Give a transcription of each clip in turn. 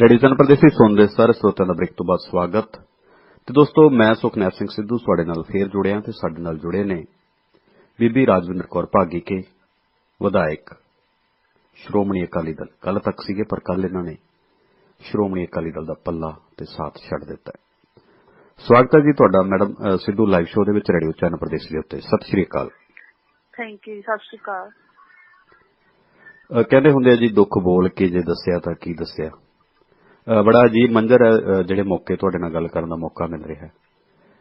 Radio ਜਨ ਪ੍ਰਦੇਸ਼ੀ ਸੁਣਦੇ ਸਾਰੇ ਸਰੋਤਿਆਂ ਦਾ ਬ੍ਰੇਕ ਤੋਂ ਬਾਅਦ ਸਵਾਗਤ। ਤੇ ਦੋਸਤੋ ਮੈਂ ਸੁਖਨੈਪ ਸਿੰਘ ਸਿੱਧੂ ਤੁਹਾਡੇ ਨਾਲ ਫੇਰ ਜੁੜਿਆ ਤੇ ਸਾਡੇ ਨਾਲ ਜੁੜੇ ਨੇ ਬੀਬੀ ਰਾਜਵਿੰਦਰ ਕੌਰ ਭਾਗੀ ਕੇ ਵਿਧਾਇਕ। ਸ਼੍ਰੋਮਣੀ ਅਕਾਲੀ ਦਲ ਕੱਲ ਤੱਕ ਸੀਗੇ ਪਰ ਕੱਲ ਇਹਨਾਂ ਨੇ ਸ਼੍ਰੋਮਣੀ ਅਕਾਲੀ ਦਲ ਦਾ ਪੱਲਾ ਤੇ ਸਾਥ ਛੱਡ ਦਿੱਤਾ। ਹੈ ਸਵਾਗਤ ਹੈ ਜੀ ਤੁਹਾਡਾ ਮੈਡਮ ਸਿੱਧੂ ਲਾਈਵ ਸ਼ੋਅ ਦੇ ਵਿੱਚ ਰੇਡੀਓ ਚੈਨਲ ਪ੍ਰਦੇਸ਼ ਦੇ ਉੱਤੇ। ਸਤਿ ਸ਼੍ਰੀ ਅਕਾਲ। ਥੈਂਕ ਯੂ ਸਤਿ ਸ਼੍ਰੀ ਅਕਾਲ। ਕਹਿੰਦੇ ਹੁੰਦੇ ਆ ਜੀ ਦੁੱਖ ਬੋਲ ਕੇ ਜੇ ਦੱਸਿਆ ਤਾਂ ਕੀ ਦੱਸਿਆ? ਬੜਾ ਜੀ ਮੰਜ਼ਰ ਹੈ ਜਿਹੜੇ ਮੌਕੇ ਤੁਹਾਡੇ ਨਾਲ ਗੱਲ ਕਰਨ ਦਾ ਮੌਕਾ ਮਿਲ ਰਿਹਾ ਹੈ।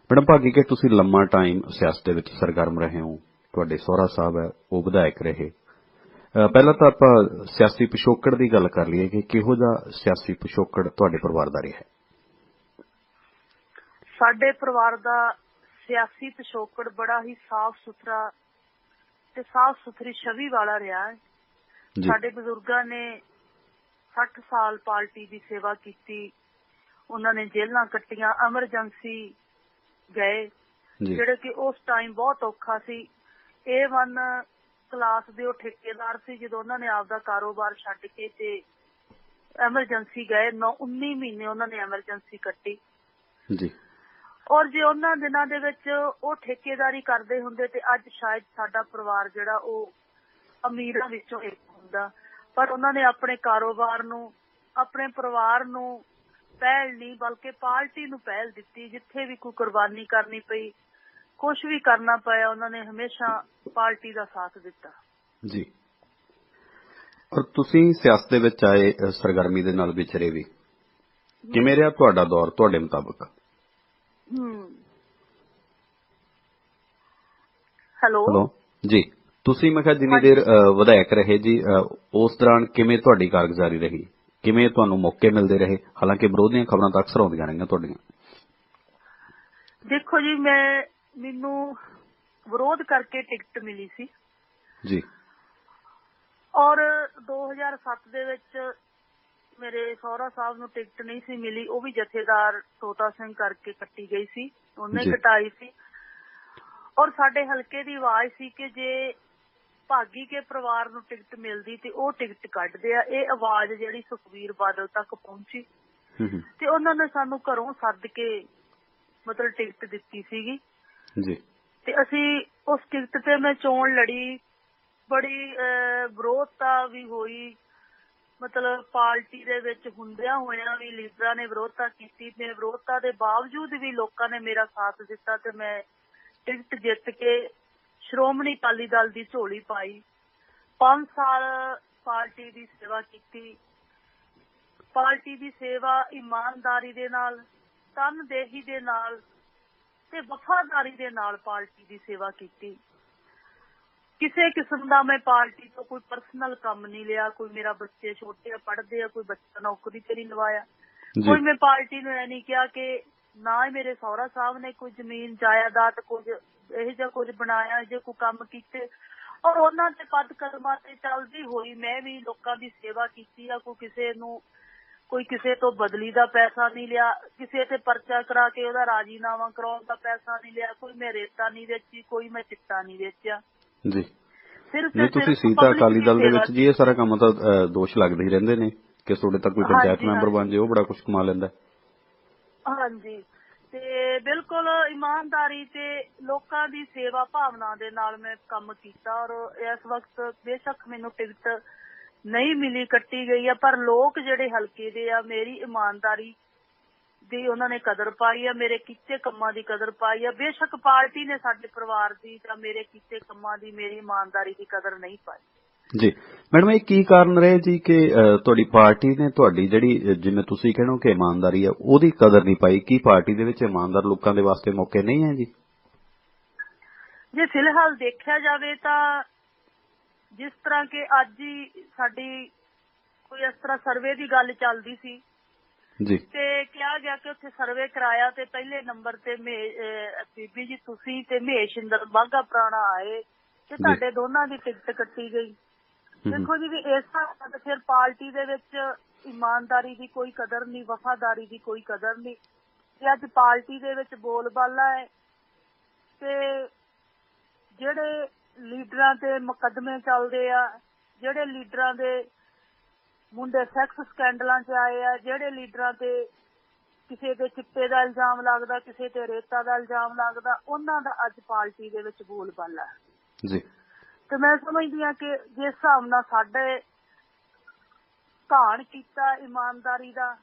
ਮੈਡਮ ਭਾਗੀ ਕਿ ਤੁਸੀਂ ਲੰਮਾ ਟਾਈਮ ਸਿਆਸਤ ਦੇ ਵਿੱਚ ਸਰਗਰਮ ਰਹੇ ਹੋ ਤੁਹਾਡੇ ਸਹੁਰਾ ਸਾਹਿਬ ਹੈ ਉਹ ਵਿਧਾਇਕ ਰਹੇ। ਪਹਿਲਾਂ ਤਾਂ ਆਪਾਂ ਸਿਆਸੀ ਪਿਛੋਕੜ ਦੀ ਗੱਲ ਕਰ ਲਈਏ ਕਿ ਕਿਹੋ ਜਿਹਾ ਸਿਆਸੀ ਪਿਛੋਕੜ ਤੁਹਾਡੇ ਪਰਿਵਾਰ ਦਾ ਰਿਹਾ ਹੈ? ਸਾਡੇ ਪਰਿਵਾਰ ਦਾ ਸਿਆਸੀ ਪਿਛੋਕੜ ਬੜਾ ਹੀ ਸਾਫ਼ ਸੁਥਰਾ ਤੇ ਸਾਫ਼ ਸੁਥਰੀ ਛਵੀ ਵਾਲਾ ਰਿਹਾ ਹੈ। ਸਾਡੇ ਬਜ਼ੁਰਗਾਂ ਨੇ 60 ਸਾਲ ਪਾਰਟੀ ਦੀ ਸੇਵਾ ਕੀਤੀ। ਉਹਨਾਂ ਨੇ ਜੇਲ੍ਹਾਂ ਕੱਟੀਆਂ ਐਮਰਜੈਂਸੀ ਗਏ ਜਿਹੜੇ ਕਿ ਉਸ ਟਾਈਮ ਬਹੁਤ ਔਖਾ ਸੀ। A1 ਕਲਾਸ ਦੇ ਉਹ ਠੇਕੇਦਾਰ ਸੀ ਜਦੋਂ ਉਹਨਾਂ ਨੇ ਆਪਦਾ ਕਾਰੋਬਾਰ ਛੱਡ ਕੇ ਤੇ ਐਮਰਜੈਂਸੀ ਗਏ। 9 19 ਮਹੀਨੇ ਉਹਨਾਂ ਨੇ ਐਮਰਜੈਂਸੀ ਕੱਟੀ। ਜੀ। ਔਰ ਜੇ ਉਹਨਾਂ ਦਿਨਾਂ ਦੇ ਵਿੱਚ ਉਹ ਠੇਕੇਦਾਰੀ ਕਰਦੇ ਹੁੰਦੇ ਤੇ ਅੱਜ ਸ਼ਾਇਦ ਸਾਡਾ ਪਰਿਵਾਰ ਜਿਹੜਾ ਉਹ ਅਮੀਰਾਂ ਵਿੱਚੋਂ ਇੱਕ ਹੁੰਦਾ। ਪਰ ਉਹਨਾਂ ਨੇ ਆਪਣੇ ਕਾਰੋਬਾਰ ਨੂੰ ਆਪਣੇ ਪਰਿਵਾਰ ਨੂੰ ਪਹਿਲ ਨਹੀਂ ਬਲਕਿ ਪਾਰਟੀ ਨੂੰ ਪਹਿਲ ਦਿੱਤੀ ਜਿੱਥੇ ਵੀ ਕੋਈ ਕੁਰਬਾਨੀ ਕਰਨੀ ਪਈ ਕੁਝ ਵੀ ਕਰਨਾ ਪਿਆ ਉਹਨਾਂ ਨੇ ਹਮੇਸ਼ਾ ਪਾਰਟੀ ਦਾ ਸਾਥ ਦਿੱਤਾ। ਜੀ। ਔਰ ਤੁਸੀਂ ਸਿਆਸਤ ਦੇ ਵਿੱਚ ਆਏ ਸਰਗਰਮੀ ਦੇ ਨਾਲ ਵਿਚਰੇ ਵੀ। ਕਿਵੇਂ ਰਿਹਾ ਤੁਹਾਡਾ ਦੌਰ ਤੁਹਾਡੇ ਮੁਤਾਬਕ? ਹੂੰ। ਹੈਲੋ ਜੀ। ਤੁਸੀਂ ਮੈਂ ਕਿਹਾ ਜਿੰਨੀ ਦੇਰ ਵਿਧਾਇਕ ਰਹੇ ਜੀ ਉਸ ਦੌਰਾਨ ਕਿਵੇਂ ਤੁਹਾਡੀ ਕਾਰਗੁਜ਼ਾਰੀ ਰਹੀ? ਕਿਵੇਂ ਤੁਹਾਨੂੰ ਮੌਕੇ ਮਿਲਦੇ ਰਹੇ? ਹਾਲਾਂਕਿ ਵਿਰੋਧ ਦੀਆਂ ਖਬਰਾਂ ਤਾਂ ਅਕਸਰ ਆਉਂਦੀਆਂ ਰਹੀਆਂ ਤੁਹਾਡੀਆਂ। ਦੇਖੋ ਜੀ ਮੈਂ ਮੈਨੂੰ ਵਿਰੋਧ ਕਰਕੇ ਟਿਕਟ ਮਿਲੀ ਸੀ। ਜੀ। ਔਰ 2007 ਦੇ ਵਿੱਚ ਮੇਰੇ ਸਹੁਰਾ ਸਾਹਿਬ ਨੂੰ ਟਿਕਟ ਨਹੀਂ ਸੀ ਮਿਲੀ ਉਹ ਵੀ ਜਥੇਦਾਰ ਤੋਤਾ ਸਿੰਘ ਕਰਕੇ ਕੱਟੀ ਗਈ ਸੀ। ਉਹਨੇ। ਕਟਾਈ ਸੀ। ਔਰ ਸਾਡੇ ਹਲਕੇ ਦੀ ਆਵਾਜ਼ ਸੀ ਕਿ ਜੇ ਭਾਗੀ ਕੇ ਪਰਿਵਾਰ ਨੂੰ ਟਿਕਟ ਮਿਲਦੀ ਤੇ ਉਹ ਟਿਕਟ ਕੱਢਦੇ ਆ। ਇਹ ਆਵਾਜ਼ ਜਿਹੜੀ ਸੁਖਵੀਰ ਬਾਦਲ ਤੱਕ ਪਹੁੰਚੀ ਤੇ ਉਹਨਾਂ ਨੇ ਸਾਨੂੰ ਘਰੋਂ ਸੱਦ ਕੇ ਮਤਲਬ ਟਿਕਟ ਦਿੱਤੀ ਸੀਗੀ। ਜੀ। ਤੇ ਅਸੀਂ ਉਸ ਟਿਕਟ ਤੇ ਮੈਂ ਚੋਣ ਲੜੀ। ਬੜੀ ਵਿਰੋਧਤਾ ਵੀ ਹੋਈ। ਮਤਲਬ ਪਾਰਟੀ ਦੇ ਵਿੱਚ ਹੁੰਦਿਆਂ ਹੋਇਆਂ ਵੀ ਲੀਡਰਾਂ ਨੇ ਵਿਰੋਧਤਾ ਕੀਤੀ ਤੇ ਵਿਰੋਧਤਾ ਦੇ ਬਾਵਜੂਦ ਵੀ ਲੋਕਾਂ ਨੇ ਮੇਰਾ ਸਾਥ ਦਿੱਤਾ ਤੇ ਮੈਂ ਟਿਕਟ ਜਿੱਤ ਕੇ ਸ਼੍ਰੋਮਣੀ ਅਕਾਲੀ ਦਲ ਦੀ ਝੋਲੀ ਪਾਈ 5 ਸਾਲ ਪਾਰਟੀ ਦੀ ਸੇਵਾ ਕੀਤੀ। ਪਾਰਟੀ ਦੀ ਸੇਵਾ ਇਮਾਨਦਾਰੀ ਦੇ ਨਾਲ ਤਨਦੇਹੀ ਦੇ ਨਾਲ ਤੇ ਵਫਾਦਾਰੀ ਦੇ ਨਾਲ ਪਾਰਟੀ ਦੀ ਸੇਵਾ ਕੀਤੀ। ਕਿਸੇ ਕਿਸਮ ਦਾ ਮੈਂ ਪਾਰਟੀ ਤੋਂ ਕੋਈ ਪਰਸਨਲ ਕੰਮ ਨਹੀਂ ਲਿਆ ਕੋਈ ਮੇਰਾ ਬੱਚੇ ਛੋਟੇ ਆ ਪੜ੍ਹਦੇ ਆ ਕੋਈ ਬੱਚਾ ਨੌਕਰੀ ਤੇ ਨਹੀਂ ਲਵਾਇਆ। ਕੋਈ ਮੈਂ ਪਾਰਟੀ ਨੂੰ ਇਹ ਨਹੀਂ ਕਿਹਾ ਕਿ ਨਾ ਹੀ ਮੇਰੇ ਸਹੁਰਾ ਸਾਹਿਬ ਨੇ ਕੋਈ ਜ਼ਮੀਨ ਜਾਇਦਾਦ ਕੁਝ ਇਹ ਜਿਹਾ ਕੁਝ ਬਣਾਇਆ ਜੇ ਕੋਈ ਕੰਮ ਕੀਤੇ। ਔਰ ਉਹਨਾਂ ਦੇ ਪਦ ਕਦਮਾਂ ਤੇ ਚੱਲਦੀ ਹੋਈ ਮੈਂ ਵੀ ਲੋਕਾਂ ਦੀ ਸੇਵਾ ਕੀਤੀ ਆ ਕੋਈ ਕਿਸੇ ਨੂੰ ਕੋਈ ਕਿਸੇ ਤੋਂ ਬਦਲੀ ਦਾ ਪੈਸਾ ਨਹੀਂ ਲਿਆ ਕਿਸੇ ਤੇ ਪਰਚਾ ਕਰਾ ਕੇ ਉਹਦਾ ਰਾਜੀਨਾਮਾ ਕਰਾਉਣ ਦਾ ਪੈਸਾ ਨਹੀਂ ਲਿਆ ਕੋਈ ਮੈਂ ਰੇਤਾ ਨਹੀਂ ਵੇਚੀ ਕੋਈ ਮੈਂ ਚਿੱਟਾ ਨਹੀਂ ਵੇਚਿਆ। ਜੀ। ਸਿਰਫ ਤੇ ਨਹੀਂ ਤੁਸੀਂ ਸੀਤਾ ਅਕਾਲੀ ਦਲ ਦੇ ਵਿੱਚ ਜੀ ਇਹ ਸਾਰਾ ਕੰਮ ਤਾਂ ਦੋਸ਼ ਲੱਗਦੇ ਹੀ ਰਹਿੰਦੇ ਨੇ ਕਿ ਤੁਹਾਡੇ ਤੱਕ ਕੋਈ ਪੰਚਾਇਤ ਮੈਂਬਰ। ਬਣ ਜੇ ਉਹ ਬੜਾ ਕੁਝ ਕਮਾ ਲੈਂਦਾ। ਹਾਂਜੀ। ਤੇ ਬਿਲਕੁਲ ਇਮਾਨਦਾਰੀ ਤੇ ਲੋਕਾਂ ਦੀ ਸੇਵਾ ਭਾਵਨਾ ਦੇ ਨਾਲ ਮੈਂ ਕੰਮ ਕੀਤਾ ਔਰ ਇਸ ਵਕਤ ਬੇਸ਼ੱਕ ਮੈਨੂੰ ਟਿਕਟ ਨਹੀਂ ਮਿਲੀ, ਕੱਟੀ ਗਈ ਆ, ਪਰ ਲੋਕ ਜਿਹੜੇ ਹਲਕੇ ਦੇ ਆ, ਮੇਰੀ ਇਮਾਨਦਾਰੀ ਦੀ ਉਹਨਾਂ ਨੇ ਕਦਰ ਪਾਈ ਆ, ਮੇਰੇ ਕੀਤੇ ਕੰਮਾਂ ਦੀ ਕਦਰ ਪਾਈ ਆ। ਬੇਸ਼ੱਕ ਪਾਰਟੀ ਨੇ ਸਾਡੇ ਪਰਿਵਾਰ ਦੀ ਜਾਂ ਮੇਰੇ ਕੀਤੇ ਕੰਮਾਂ ਦੀ ਮੇਰੀ ਇਮਾਨਦਾਰੀ ਦੀ ਕਦਰ ਨਹੀਂ ਪਾਈ। ਜੀ। ਮੈਡਮ ਇਹ ਕੀ ਕਾਰਨ ਰਹੇ ਜੀ ਕਿ ਤੁਹਾਡੀ ਪਾਰਟੀ ਨੇ ਤੁਹਾਡੀ ਜਿਹੜੀ ਜਿਵੇਂ ਤੁਸੀਂ ਕਹਿੰਦੇ ਕਿ ਇਮਾਨਦਾਰੀ ਹੈ ਉਹਦੀ ਕਦਰ ਨਹੀਂ ਪਾਈ? ਕੀ ਪਾਰਟੀ ਦੇ ਵਿੱਚ ਇਮਾਨਦਾਰ ਲੋਕਾਂ ਦੇ ਵਾਸਤੇ ਮੌਕੇ ਨਹੀਂ ਹੈ ਜੀ? ਜੇ ਫਿਲਹਾਲ ਦੇਖਿਆ ਜਾਵੇ ਤਾਂ ਜਿਸ ਤਰ੍ਹਾਂ ਕਿ ਅੱਜ ਹੀ ਸਾਡੀ ਕੋਈ ਇਸ ਤਰ੍ਹਾਂ ਸਰਵੇ ਦੀ ਗੱਲ ਚੱਲਦੀ ਸੀ। ਜੀ। ਤੇ ਕਿਹਾ ਗਿਆ ਕਿ ਉੱਥੇ ਸਰਵੇ ਕਰਾਇਆ ਤੇ ਪਹਿਲੇ ਨੰਬਰ ਤੇ ਮਹੇ- ਅਹ ਬੀਬੀ ਜੀ ਤੁਸੀਂ ਤੇ ਮਹੇਸ਼ਿੰਦਰ ਬਾਗਾ ਪ੍ਰਾਣਾ ਆਏ ਤੇ ਤੁਹਾਡੇ ਦੋਨਾਂ ਦੀ ਟਿਕਟ ਕੱਟੀ ਗਈ। ਹੂੰ ਹੂੰ। ਦੇਖੋ ਜੀ ਵੀ ਇਸ ਨਾਲ ਤਾਂ ਫਿਰ ਪਾਰਟੀ ਦੇ ਵਿੱਚ ਇਮਾਨਦਾਰੀ ਦੀ ਕੋਈ ਕਦਰ ਨਹੀਂ ਵਫਾਦਾਰੀ ਦੀ ਕੋਈ ਕਦਰ ਨਹੀਂ। ਤੇ ਅੱਜ ਪਾਰਟੀ ਦੇ ਵਿੱਚ ਬੋਲਬਾਲਾ ਹੈ ਤੇ ਜਿਹੜੇ ਲੀਡਰਾਂ ਤੇ ਮੁਕੱਦਮੇ ਚੱਲਦੇ ਆ ਜਿਹੜੇ ਲੀਡਰਾਂ ਦੇ ਮੁੰਡੇ ਸੈਕਸ ਸਕੈਂਡਲਾਂ 'ਚ ਆਏ ਆ ਜਿਹੜੇ ਲੀਡਰਾਂ ਤੇ ਕਿਸੇ ਤੇ ਚਿੱਟੇ ਦਾ ਇਲਜ਼ਾਮ ਲੱਗਦਾ ਕਿਸੇ ਤੇ ਰੇਤਾ ਦਾ ਇਲਜ਼ਾਮ ਲੱਗਦਾ ਉਹਨਾਂ ਦਾ ਅੱਜ ਪਾਰਟੀ ਦੇ ਵਿੱਚ ਬੋਲਬਾਲਾ ਜੀ। ਤੇ ਮੈਂ ਸਮਝਦੀ ਹਾਂ ਕਿ ਜਿਸ ਹਿਸਾਬ ਨਾਲ ਸਾਡੇ ਘਾਣ ਕੀਤਾ, ਇਮਾਨਦਾਰੀ ਦਾ,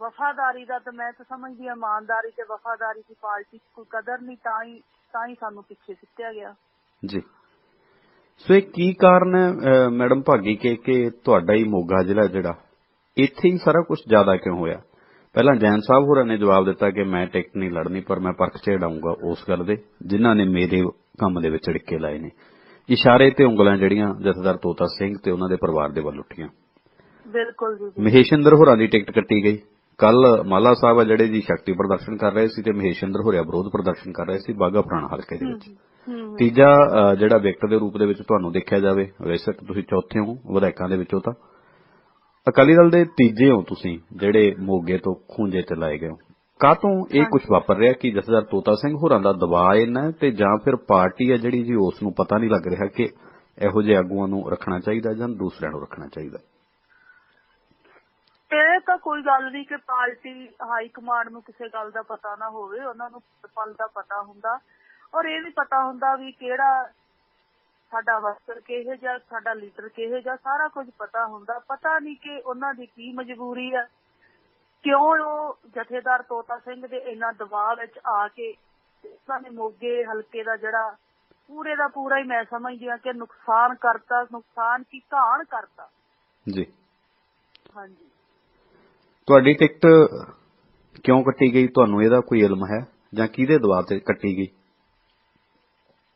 ਵਫਾਦਾਰੀ ਦਾ, ਤੇ ਮੈਂ ਤਾਂ ਸਮਝਦੀ ਹਾਂ ਇਮਾਨਦਾਰੀ ਤੇ ਵਫਾਦਾਰੀ ਦੀ ਪਾਰਟੀ ਕੋਈ ਕਦਰ ਨਹੀਂ, ਤਾਂ ਹੀ ਤਾਂ ਹੀ ਸਾਨੂੰ ਪਿੱਛੇ ਸਿੱਟਿਆ ਗਿਆ। ਜੀ। ਸੋ ਇਹ ਕੀ ਕਾਰਨ ਹੈ ਮੈਡਮ ਭਾਗੀ, ਕੇ, ਕਿ ਤੁਹਾਡਾ ਹੀ ਮੋਗਾ ਜ਼ਿਲ੍ਹਾ ਜਿਹੜਾ, ਇੱਥੇ ਹੀ ਸਾਰਾ ਕੁਝ ਜ਼ਿਆਦਾ ਕਿਉਂ ਹੋਇਆ? ਪਹਿਲਾਂ ਜੈਨ ਸਾਹਿਬ ਹੋਰਾਂ ਨੇ ਜਵਾਬ ਦਿੱਤਾ ਕਿ ਮੈਂ ਟਿਕਟ ਨਹੀਂ ਲੜਨੀ ਪਰ ਮੈਂ ਪਰਖ ਚੜਾਉਂਗਾ ਉਸ ਗੱਲ ਦੇ ਜਿਨ੍ਹਾਂ ਨੇ ਮੇਰੇ ਕੰਮ ਦੇ ਵਿੱਚ ੜਿੱਕੇ ਲਾਏ ਨੇ। ਇਸ਼ਾਰੇ ਤੇ ਉਂਗਲਾਂ ਜਿਹੜੀਆਂ ਜਥੇਦਾਰ ਤੋਤਾ ਸਿੰਘ ਤੇ ਉਹਨਾਂ ਦੇ ਪਰਿਵਾਰ ਦੇ ਵੱਲ ਉੱਠੀਆਂ। ਬਿਲਕੁਲ ਜੀ ਮਹੇਸ਼ਿੰਦਰ ਹੋਰਾਂ ਦੀ ਟਿਕਟ ਕੱਟੀ ਗਈ। ਕੱਲ ਮਾਲਾ ਸਾਹਿਬ ਆ ਜਿਹੜੇ ਜੀ ਸ਼ਕਤੀ ਪ੍ਰਦਰਸ਼ਨ ਕਰ ਰਹੇ ਸੀ ਤੇ ਮਹੇਸ਼ਿੰਦਰ ਹੋਰਿਆ ਵਿਰੋਧ ਪ੍ਰਦਰਸ਼ਨ ਕਰ ਰਹੇ ਸੀ ਬਾਗਾ ਪੁਰਾਣਾ ਹਲਕੇ ਦੇ ਵਿੱਚ। ਤੀਜਾ ਜਿਹੜਾ ਵਿਕਟ ਦੇ ਰੂਪ ਦੇ ਵਿੱਚ ਤੁਹਾਨੂੰ ਦੇਖਿਆ ਜਾਵੇ ਵੈਸੇ ਤੁਸੀਂ ਚੌਥੇ ਹੋ ਵਿਧਾਇਕਾਂ ਦੇ ਵਿੱਚੋਂ ਤਾਂ। ਅਕਾਲੀ ਦਲ ਦੇ ਤੀਜੇ ਹੋ ਤੁਸੀਂ ਜਿਹੜੇ ਮੋਗੇ ਤੋਂ ਖੂੰਜੇ ਤੇ ਲਾਏ ਗਏ ਹੋ। ਕਾਹਤੋਂ ਇਹ ਕੁਝ ਵਾਪਰ ਰਿਹਾ ਕਿ ਜਥੇਦਾਰ ਤੋਤਾ ਸਿੰਘ ਹੋਰਾਂ ਦਾ ਦਬਾਅ ਇੰਨਾ ਹੈ ਤੇ ਜਾਂ ਫਿਰ ਪਾਰਟੀ ਹੈ ਜਿਹੜੀ ਜੀ ਉਸ ਨੂੰ ਪਤਾ ਨਹੀਂ ਲੱਗ ਰਿਹਾ ਕਿ ਇਹੋ ਜਿਹੇ ਆਗੂਆਂ ਨੂੰ ਰੱਖਣਾ ਚਾਹੀਦਾ ਜਾਂ ਦੂਸਰਿਆਂ ਨੂੰ ਰੱਖਣਾ ਚਾਹੀਦਾ? ਇਹ ਤਾਂ ਕੋਈ ਗੱਲ ਨਹੀਂ ਕਿ ਪਾਰਟੀ ਹਾਈ ਕਮਾਂਡ ਨੂੰ ਕਿਸੇ ਗੱਲ ਦਾ ਪਤਾ ਨਾ ਹੋਵੇ ਉਹਨਾਂ ਨੂੰ ਪਲ ਦਾ ਪਤਾ ਹੁੰਦਾ। ਔਰ ਇਹ ਵੀ ਪਤਾ ਹੁੰਦਾ ਵੀ ਕਿਹੜਾ ਸਾਡਾ ਵਰਕਰ ਕਿਹੋ ਜਿਹਾ ਸਾਡਾ ਲੀਡਰ ਕਿਹੋ ਜਿਹਾ ਸਾਰਾ ਕੁਝ ਪਤਾ ਹੁੰਦਾ। ਪਤਾ ਨਹੀਂ ਕਿ ਉਹਨਾਂ ਦੀ ਕੀ ਮਜਬੂਰੀ ਹੈ ਕਿਉਂ ਉਹ ਜਥੇਦਾਰ ਤੋਤਾ ਸਿੰਘ ਦੇ ਇੰਨਾ ਦਬਾਅ ਵਿੱਚ ਆ ਕੇ ਉਹਨਾਂ ਨੇ ਮੋਗੇ ਹਲਕੇ ਦਾ ਜਿਹੜਾ ਪੂਰੇ ਦਾ ਪੂਰਾ ਹੀ ਮੈਂ ਸਮਝਦੀ ਹਾਂ ਕਿ ਨੁਕਸਾਨ ਕਰਤਾ ਨੁਕਸਾਨ ਕੀ ਘਾਣ ਕਰਤਾ। ਜੀ। ਹਾਂਜੀ। ਤੁਹਾਡੀ ਟਿਕਟ ਕਿਉਂ ਕੱਟੀ ਗਈ? ਤੁਹਾਨੂੰ ਇਹਦਾ ਕੋਈ ਇਲਮ ਹੈ ਜਾਂ ਕਿਹਦੇ ਦਬਾਅ ਤੇ ਕੱਟੀ ਗਈ?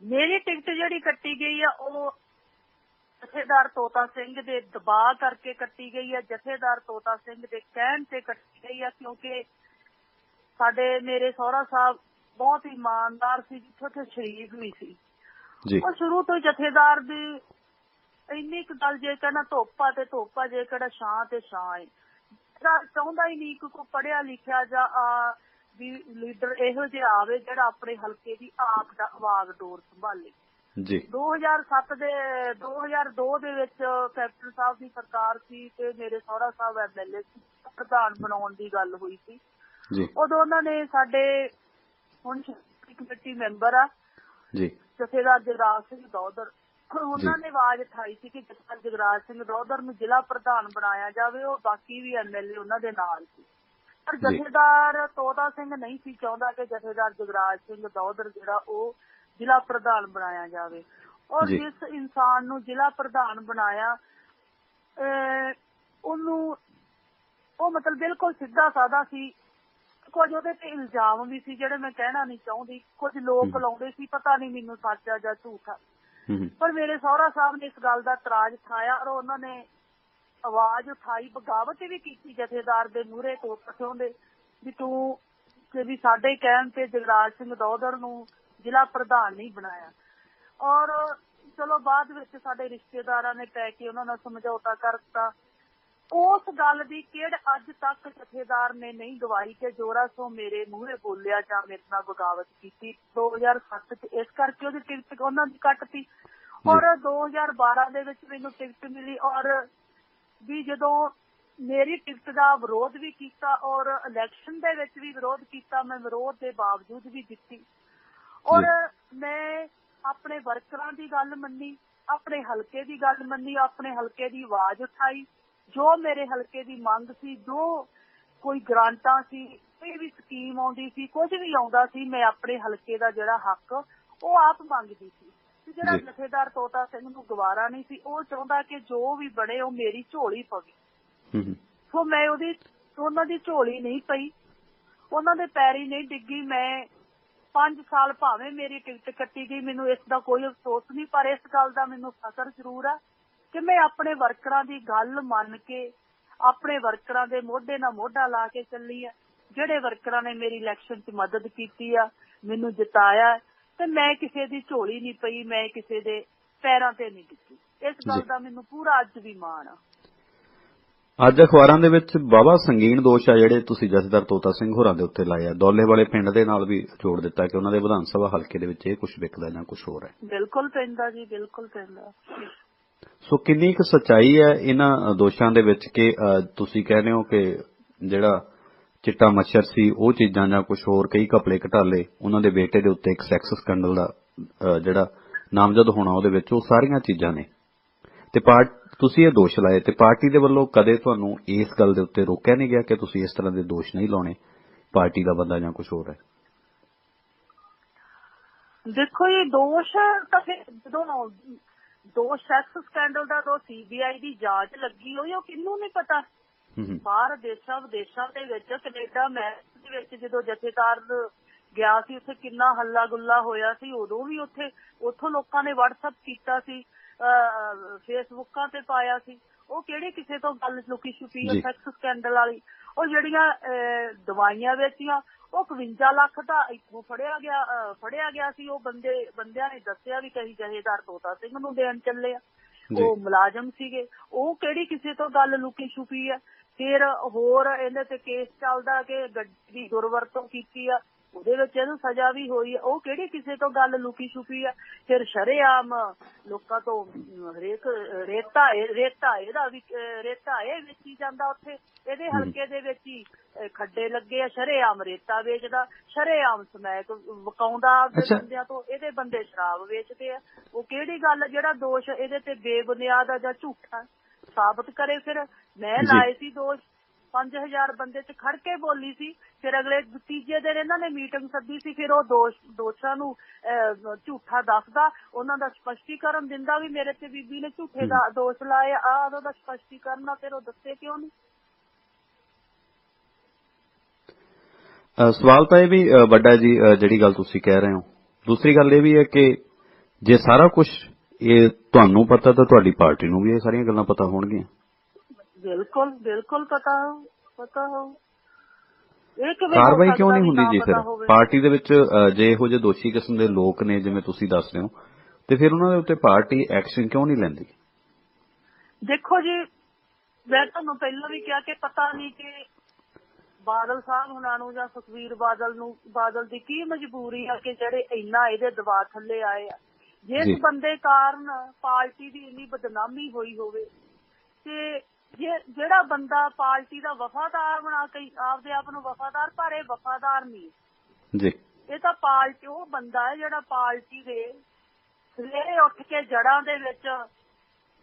ਮੇਰੀ ਟਿਕਟ ਜਿਹੜੀ ਕੱਟੀ ਗਈ ਆ ਉਹ ਜਥੇਦਾਰ ਤੋਤਾ ਸਿੰਘ ਦੇ ਦਬਾਅ ਕਰਕੇ ਕੱਟੀ ਗਈ ਆ। ਜਥੇਦਾਰ ਤੋਤਾ ਸਿੰਘ ਦੇ ਕਹਿਣ ਤੇ ਕੱਟੀ ਗਈ ਆ ਕਿਉਂਕਿ ਸਾਡੇ ਮੇਰੇ ਸਹੁਰਾ ਸਾਹਿਬ ਬਹੁਤ ਇਮਾਨਦਾਰ ਸੀ ਜਿੱਥੇ ਤੇ ਸ਼ਰੀਫ ਵੀ ਸੀ। ਜੀ। ਉਹ ਸ਼ੁਰੂ ਤੋਂ ਹੀ ਜਥੇਦਾਰ ਦੀ ਇੰਨੀ ਕੁ ਗੱਲ ਜੇ ਕਹਿੰਦਾ ਧੋਪਾ ਤੇ ਧੋਪਾ ਜੇ ਕਿਹੜਾ ਛਾਂ ਤੇ ਛਾਂ ਹੈ ਜਿਹੜਾ ਚਾਹੁੰਦਾ ਹੀ ਨਹੀਂ ਕਿ ਕੋਈ ਪੜਿਆ ਲਿਖਿਆ ਜਾਂ ਆ ਵੀ ਲੀਡਰ ਇਹੋ ਜਿਹਾ ਆਵੇ ਜਿਹੜਾ ਆਪਣੇ ਹਲਕੇ ਦੀ ਆਪ ਦਾ ਆਵਾਜ਼ ਡੋਰ ਸੰਭਾਲੇ। ਜੀ। 2007 ਦੇ 2002 ਦੇ ਵਿੱਚ ਕੈਪਟਨ ਸਾਹਿਬ ਦੀ ਸਰਕਾਰ ਸੀ ਤੇ ਮੇਰੇ ਸਹੁਰਾ ਸਾਹਿਬ ਐਮਐਲਏ ਸੀ ਪ੍ਰਧਾਨ ਬਣਾਉਣ ਦੀ ਗੱਲ ਹੋਈ ਸੀ। ਜੀ। ਉਦੋਂ ਉਹਨਾਂ ਨੇ ਸਾਡੇ ਹੁਣ ਕਮੇਟੀ ਮੈਂਬਰ ਆ। ਜੀ। ਜਥੇਦਾਰ ਜਗਰਾਜ ਸਿੰਘ ਦੌਦਰ ਉਹਨਾਂ ਨੇ ਆਵਾਜ਼ ਉਠਾਈ ਸੀ ਕਿ ਜਥੇਦਾਰ ਜਗਰਾਜ ਸਿੰਘ ਦੌਦਰ ਨੂੰ ਜ਼ਿਲ੍ਹਾ ਪ੍ਰਧਾਨ ਬਣਾਇਆ ਜਾਵੇ ਉਹ ਬਾਕੀ ਵੀ ਐਮਐਲਏ ਉਹਨਾਂ ਦੇ ਨਾਲ ਸੀ। ਪਰ। ਜਥੇਦਾਰ ਤੋਤਾ ਸਿੰਘ ਨਹੀਂ ਸੀ ਚਾਹੁੰਦਾ ਕਿ ਜਥੇਦਾਰ ਜਗਰਾਜ ਸਿੰਘ ਦੌਦਰ ਜਿਹੜਾ ਉਹ ਜ਼ਿਲ੍ਹਾ ਪ੍ਰਧਾਨ ਬਣਾਇਆ ਜਾਵੇ ਔਰ। ਜਿਸ ਇਨਸਾਨ ਨੂੰ ਜ਼ਿਲ੍ਹਾ ਪ੍ਰਧਾਨ ਬਣਾਇਆ ਉਹਨੂੰ ਉਹ ਮਤਲਬ ਬਿਲਕੁਲ ਸਿੱਧਾ ਸਾਦਾ ਸੀ ਕੁਝ ਉਹਦੇ ਤੇ ਇਲਜ਼ਾਮ ਵੀ ਸੀ ਜਿਹੜੇ ਮੈਂ ਕਹਿਣਾ ਨਹੀਂ ਚਾਹੁੰਦੀ ਕੁਝ ਲੋਕ। ਲਾਉਂਦੇ ਸੀ ਪਤਾ ਨਹੀਂ ਮੈਨੂੰ ਸੱਚ ਆ ਜਾਂ ਝੂਠ ਪਰ ਮੇਰੇ ਸਹੁਰਾ ਸਾਹਿਬ ਨੇ ਇਸ ਗੱਲ ਦਾ ਇਤਰਾਜ਼ ਉਠਾਇਆ ਔਰ ਉਹਨਾਂ ਨੇ ਆਵਾਜ਼ ਉਠਾਈ ਬਗਾਵਤ ਵੀ ਕੀਤੀ ਜਥੇਦਾਰ ਦੇ ਮੂਹਰੇ ਤੋਂ ਪਠਿਆਉਂਦੇ ਵੀ ਤੂੰ ਕਿ ਵੀ ਸਾਡੇ ਕਹਿਣ ਤੇ ਜਗਰਾਜ ਸਿੰਘ ਦੌਦਰ ਨੂੰ ਜ਼ਿਲ੍ਹਾ ਪ੍ਰਧਾਨ ਨਹੀਂ ਬਣਾਇਆ। ਔਰ ਚਲੋ ਬਾਅਦ ਵਿੱਚ ਸਾਡੇ ਰਿਸ਼ਤੇਦਾਰਾਂ ਨੇ ਪੈ ਕੇ ਉਹਨਾਂ ਨਾਲ ਸਮਝੌਤਾ ਕਰਤਾ। ਉਸ ਗੱਲ ਦੀ ਕਿਹੜ ਅੱਜ ਤੱਕ ਜਥੇਦਾਰ ਨੇ ਨਹੀਂ ਗਵਾਈ ਕਿ ਜੋਰਾ ਸੋ ਮੇਰੇ ਮੂਹਰੇ ਬੋਲਿਆ ਜਾਂ ਮੇਰੇ ਨਾਲ ਬਗਾਵਤ ਕੀਤੀ। 2007 ਚ ਇਸ ਕਰਕੇ ਉਹਦੀ ਟਿਕਟ ਉਹਨਾਂ ਦੀ ਕੱਟਤੀ। ਔਰ 2012 ਦੇ ਵਿੱਚ ਮੈਨੂੰ ਟਿਕਟ ਮਿਲੀ ਔਰ ਵੀ ਜਦੋਂ ਮੇਰੀ ਟਿਕਟ ਦਾ ਵਿਰੋਧ ਵੀ ਕੀਤਾ ਔਰ ਇਲੈਕਸ਼ਨ ਦੇ ਵਿੱਚ ਵੀ ਵਿਰੋਧ ਕੀਤਾ ਮੈਂ ਵਿਰੋਧ ਦੇ ਬਾਵਜੂਦ ਵੀ ਜਿੱਤੀ। ਔਰ ਮੈਂ ਆਪਣੇ ਵਰਕਰਾਂ ਦੀ ਗੱਲ ਮੰਨੀ ਆਪਣੇ ਹਲਕੇ ਦੀ ਗੱਲ ਮੰਨੀ ਆਪਣੇ ਹਲਕੇ ਦੀ ਆਵਾਜ਼ ਉਠਾਈ। ਜੋ ਮੇਰੇ ਹਲਕੇ ਦੀ ਮੰਗ ਸੀ ਜੋ ਕੋਈ ਗ੍ਰਾਂਟਾਂ ਸੀ ਕੋਈ ਵੀ ਸਕੀਮ ਆਉਂਦੀ ਸੀ ਕੁਝ ਵੀ ਆਉਂਦਾ ਸੀ ਮੈਂ ਆਪਣੇ ਹਲਕੇ ਦਾ ਜਿਹੜਾ ਹੱਕ ਉਹ ਆਪ ਮੰਗਦੀ ਸੀ। ਤੇ ਜਿਹੜਾ ਜੀ। ਜਥੇਦਾਰ ਤੋਤਾ ਸਿੰਘ ਨੂੰ ਗਵਾਰਾ ਨਹੀਂ ਸੀ ਉਹ ਚਾਹੁੰਦਾ ਕਿ ਜੋ ਵੀ ਬਣੇ ਉਹ ਮੇਰੀ ਝੋਲੀ ਪਵੇ। ਹੂੰ ਹੂੰ। ਸੋ ਮੈਂ ਉਹਦੀ ਉਹਨਾਂ ਦੀ ਝੋਲੀ ਨਹੀਂ ਪਈ। ਉਹਨਾਂ ਦੇ ਪੈਰੀ ਨਹੀਂ ਡਿੱਗੀ। ਮੈਂ 5 ਸਾਲ ਭਾਵੇਂ ਮੇਰੀ ਟਿਕਟ ਕੱਟੀ ਗਈ ਮੈਨੂੰ ਇਸ ਦਾ ਕੋਈ ਅਫਸੋਸ ਨਹੀਂ ਪਰ ਇਸ ਗੱਲ ਦਾ ਮੈਨੂੰ ਫਖਰ ਜ਼ਰੂਰ ਆ ਕਿ ਮੈਂ ਆਪਣੇ ਵਰਕਰਾਂ ਦੀ ਗੱਲ ਮੰਨ ਕੇ ਆਪਣੇ ਵਰਕਰਾਂ ਦੇ ਮੋਢੇ ਨਾਲ ਮੋਢਾ ਲਾ ਕੇ ਚੱਲੀ ਆ। ਜਿਹੜੇ ਵਰਕਰਾਂ ਨੇ ਮੇਰੀ ਇਲੈਕਸ਼ਨ 'ਚ ਮਦਦ ਕੀਤੀ ਆ ਮੈਨੂੰ ਜਿਤਾਇਆ ਤੇ ਮੈਂ ਕਿਸੇ ਦੀ ਝੋਲੀ ਨਹੀਂ ਪਈ ਮੈਂ ਕਿਸੇ ਦੇ ਪੈਰਾਂ ਤੇ ਨਹੀਂ ਡਿੱਗੀ ਇਸ ਗੱਲ। ਦਾ ਮੈਨੂੰ ਪੂਰਾ ਅੱਜ ਵੀ ਮਾਣ ਆ। ਅੱਜ ਅਖਬਾਰਾਂ ਦੇ ਵਿੱਚ ਬਾਬਾ ਸੰਗੀਨ ਦੋਸ਼ ਆ ਜਿਹੜੇ ਤੁਸੀਂ ਜਥੇਦਾਰ ਤੋਤਾ ਸਿੰਘ ਹੋਰਾਂ ਦੇ ਉੱਤੇ ਲਾਏ ਆ। ਦੌਲੇ ਵਾਲੇ ਪਿੰਡ ਦੇ ਨਾਲ ਵੀ ਜੋੜ ਦਿੱਤਾ ਕਿ ਉਹਨਾਂ ਦੇ ਵਿਧਾਨ ਸਭਾ ਹਲਕੇ ਦੇ ਵਿੱਚ ਇਹ ਕੁਝ ਵਿਕਦਾ ਜਾਂ ਕੁਝ ਹੋਰ ਹੈ। ਬਿਲਕੁਲ ਪੈਂਦਾ ਜੀ ਬਿਲਕੁਲ ਪੈਂਦਾ ਸੋ ਕਿੰਨੀ ਕੁ ਸਚਾਈ ਹੈ ਇਹਨਾਂ ਦੋਸ਼ਾਂ ਦੇ ਵਿੱਚ ਕਿ ਤੁਸੀਂ ਕਹਿੰਦੇ ਹੋ ਕਿ ਜਿਹੜਾ ਚਿੱਟਾ ਮੱਛਰ ਸੀ, ਉਹ ਚੀਜ਼ਾਂ ਜਾਂ ਕੁਝ ਹੋਰ, ਕਈ ਘਪਲੇ ਘਟਾਲੇ, ਉਹਨਾਂ ਦੇ ਬੇਟੇ ਦੇ ਉੱਤੇ ਇੱਕ ਸੈਕਸ ਸਕੈਂਡਲ ਦਾ ਜਿਹੜਾ ਨਾਮਜ਼ਦ ਹੋਣਾ ਉਹਦੇ ਵਿੱਚ, ਉਹ ਸਾਰੀਆਂ ਚੀਜ਼ਾਂ ਨੇ। ਤੇ ਪਾਰਟ, ਤੁਸੀਂ ਇਹ ਦੋਸ਼ ਲਾਏ, ਤੇ ਪਾਰਟੀ ਦੇ ਵੱਲੋਂ ਕਦੇ ਤੁਹਾਨੂੰ ਇਸ ਗੱਲ ਦੇ ਉੱਤੇ ਰੋਕਿਆ ਨਹੀਂ ਗਿਆ ਕਿ ਤੁਸੀਂ ਇਸ ਤਰ੍ਹਾਂ ਦੇ ਦੋਸ਼ ਨਹੀਂ ਲਾਉਣੇ, ਪਾਰਟੀ ਦਾ ਬੰਦਾ ਜਾਂ ਕੁਝ ਹੋਰ ਹੈ? ਦੇਖੋ ਇਹ ਦੋਸ਼ ਤਾਂ ਫਿਰ ਜਦੋਂ ਦੋਸ਼ ਸੈਕਸ ਸਕੈਂਡਲ ਦਾ ਤੋਂ ਸੀਬੀਆਈ ਦੀ ਜਾਂਚ ਲੱਗੀ ਹੋਈ, ਉਹ ਕਿੰਨੂੰ ਨਹੀਂ ਪਤਾ? ਬਾਹਰ ਦੇਸ਼ਾਂ ਵਿਦੇਸ਼ਾਂ ਦੇ ਵਿੱਚ ਕੈਨੇਡਾ ਮੈਚ ਦੇ ਵਿੱਚ ਜਦੋਂ ਜਥੇਦਾਰ ਗਿਆ ਸੀ ਉੱਥੇ ਕਿੰਨਾ ਹੱਲਾ ਗੁੱਲਾ ਹੋਇਆ ਸੀ ਉਦੋਂ ਵੀ ਉੱਥੇ ਉੱਥੋਂ ਲੋਕਾਂ ਨੇ WhatsApp ਕੀਤਾ ਸੀ ਫੇਸਬੁੱਕਾਂ ਤੇ ਪਾਇਆ ਸੀ। ਉਹ ਕਿਹੜੀ ਕਿਸੇ ਤੋਂ ਗੱਲ ਲੁਕੀ ਛੁਪੀ ਜੀ। ਸੈਕਸ ਸਕੈਂਡਲ ਵਾਲੀ? ਉਹ ਜਿਹੜੀਆਂ ਦਵਾਈਆਂ ਵੇਚੀਆਂ ਉਹ 51 ਲੱਖ ਦਾ ਇੱਥੋਂ ਫੜਿਆ ਗਿਆ ਫੜਿਆ ਗਿਆ ਸੀ। ਉਹ ਬੰਦੇ ਬੰਦਿਆਂ ਨੇ ਦੱਸਿਆ ਵੀ ਕਹੀ ਜਹੇਦਾਰ ਤੋਤਾ ਸਿੰਘ ਨੂੰ ਦੇਣ ਚੱਲੇ ਆ। ਉਹ ਮੁਲਾਜ਼ਮ ਸੀਗੇ। ਉਹ ਕਿਹੜੀ ਕਿਸੇ ਤੋਂ ਗੱਲ ਲੁਕੀ ਛੁਪੀ ਆ ਫਿਰ ਹੋਰ ਇਹਦੇ ਤੇ ਕੇਸ ਚੱਲਦਾ ਕਿ ਗੱਡੀ ਦੀ ਦੁਰਵਰਤੋਂ ਕੀਤੀ ਆ ਉਹਦੇ ਵਿੱਚ ਇਹਨੂੰ ਸਜ਼ਾ ਵੀ ਹੋਈ ਆ। ਉਹ ਕਿਹੜੀ ਕਿਸੇ ਤੋਂ ਗੱਲ ਲੁਕੀ ਛੁਪੀ ਆ? ਫਿਰ ਸ਼ਰੇਆਮ ਲੋਕਾਂ ਤੋਂ ਹਰੇਕ ਰੇਤਾ ਰੇਤਾ ਇਹਦਾ ਵੀ ਰੇਤਾ ਇਹ ਵੇਚੀ ਜਾਂਦਾ ਉੱਥੇ ਇਹਦੇ ਹਲਕੇ ਦੇ ਵਿੱਚ ਹੀ ਖੱਡੇ ਲੱਗੇ ਆ। ਸ਼ਰੇਆਮ ਰੇਤਾ ਵੇਚਦਾ ਸ਼ਰੇਆਮ ਸਮੈਕ ਵਕਾਉਂਦਾ ਆਪਦੇ। ਬੰਦਿਆਂ ਤੋਂ ਇਹਦੇ ਬੰਦੇ ਸ਼ਰਾਬ ਵੇਚਦੇ ਆ। ਉਹ ਕਿਹੜੀ ਗੱਲ ਜਿਹੜਾ ਦੋਸ਼ ਇਹਦੇ ਤੇ ਬੇਬੁਨਿਆਦ ਆ ਜਾਂ ਝੂਠਾ? ਸਾਬਤ ਕਰੇ ਫਿਰ। ਮੈਂ। ਲਾਏ ਸੀ ਦੋਸ਼ 5000 ਬੰਦੇ ਚ ਖੜ ਕੇ ਬੋਲੀ ਸੀ। ਫਿਰ ਅਗਲੇ ਤੀਜੇ ਦਿਨ ਇਹਨਾਂ ਨੇ ਮੀਟਿੰਗ ਸੱਦੀ ਸੀ। ਫਿਰ ਉਹ ਦੋਸ਼ ਦੋਸ਼ਾਂ ਨੂੰ ਝੂਠਾ ਦੱਸਦਾ। ਉਹਨਾਂ ਦਾ ਸਪਸ਼ਟੀਕਰਨ ਦਿੰਦਾ ਵੀ ਮੇਰੇ ਤੇ ਬੀਬੀ ਨੇ ਝੂਠੇ ਦਾ ਦੋਸ਼ ਲਾਏ। ਆ ਉਹਦਾ ਦਾ ਸਪਸ਼ਟੀਕਰਨ ਆ ਫਿਰ ਉਹ ਦੱਸੇ ਕਿਉਂ ਨਹੀਂ? ਸਵਾਲ ਤਾਂ ਇਹ ਵੀ ਵੱਡਾ ਜੀ ਜਿਹੜੀ ਗੱਲ ਤੁਸੀਂ ਕਹਿ ਰਹੇ ਹੋ। ਦੂਸਰੀ ਗੱਲ ਇਹ ਵੀ ਹੈ ਕਿ ਜੇ ਸਾਰਾ ਕੁਝ ਇਹ ਤੁਹਾਨੂੰ ਪਤਾ ਤਾਂ ਤੁਹਾਡੀ ਪਾਰਟੀ ਨੂੰ ਵੀ ਇਹ ਸਾਰੀਆਂ ਗੱਲਾਂ ਪਤਾ ਹੋਣਗੀਆਂ ਬਿਲਕੁਲ ਬਿਲਕੁਲ ਪਤਾ ਪਤਾ ਹੋ ਇਹ ਕਿਵੇਂ ਹੋ ਕਾਰਵਾਈ ਕਿਉਂ ਨਹੀਂ ਹੁੰਦੀ ਜੀ ਫਿਰ? ਪਾਰਟੀ ਦੇ ਵਿੱਚ ਜੇ ਇਹੋ ਜਿਹੇ ਦੋਸ਼ੀ ਕਿਸਮ ਦੇ ਲੋਕ ਨੇ ਜਿਵੇਂ ਤੁਸੀਂ ਦੱਸ ਰਹੇ ਹੋ ਤੇ ਫਿਰ ਉਹਨਾਂ ਦੇ ਉੱਤੇ ਪਾਰਟੀ ਐਕਸ਼ਨ ਕਿਉਂ ਨਹੀਂ ਲੈਂਦੀ ਦੇਖੋ ਜੀ ਮੈਂ ਤੁਹਾਨੂੰ ਪਹਿਲਾਂ ਵੀ ਕਿਹਾ ਕਿ ਪਤਾ ਨਹੀਂ ਕਿ ਬਾਦਲ ਸਾਹਿਬ ਹੁਣਾਂ ਨੂੰ ਜਾਂ ਸੁਖਵੀਰ ਬਾਦਲ ਨੂੰ ਬਾਦਲ ਦੀ ਕੀ ਮਜਬੂਰੀ ਆ ਕਿ ਜਿਹੜੇ ਇੰਨਾ ਇਹਦੇ ਦਬਾਅ ਥੱਲੇ ਆਏ ਆ। ਜਿਸ ਬੰਦੇ ਕਾਰਨ ਪਾਰਟੀ ਦੀ ਇੰਨੀ ਬਦਨਾਮੀ ਹੋਈ ਹੋਵੇ ਤੇ ਜਿਹੜਾ ਬੰਦਾ ਪਾਰਟੀ ਦਾ ਵਫਾਦਾਰ ਬਣਾ ਕੇ ਆਪਦੇ ਆਪ ਨੂੰ ਵਫਾਦਾਰ ਪਰ ਇਹ ਵਫਾਦਾਰ ਨਹੀਂ ਜੀ। ਇਹ ਤਾਂ ਪਾਰਟੀ ਉਹ ਬੰਦਾ ਹੈ ਜਿਹੜਾ ਪਾਰਟੀ ਦੇ ਸਵੇਰੇ ਉੱਠ ਕੇ ਜੜਾਂ ਦੇ ਵਿੱਚ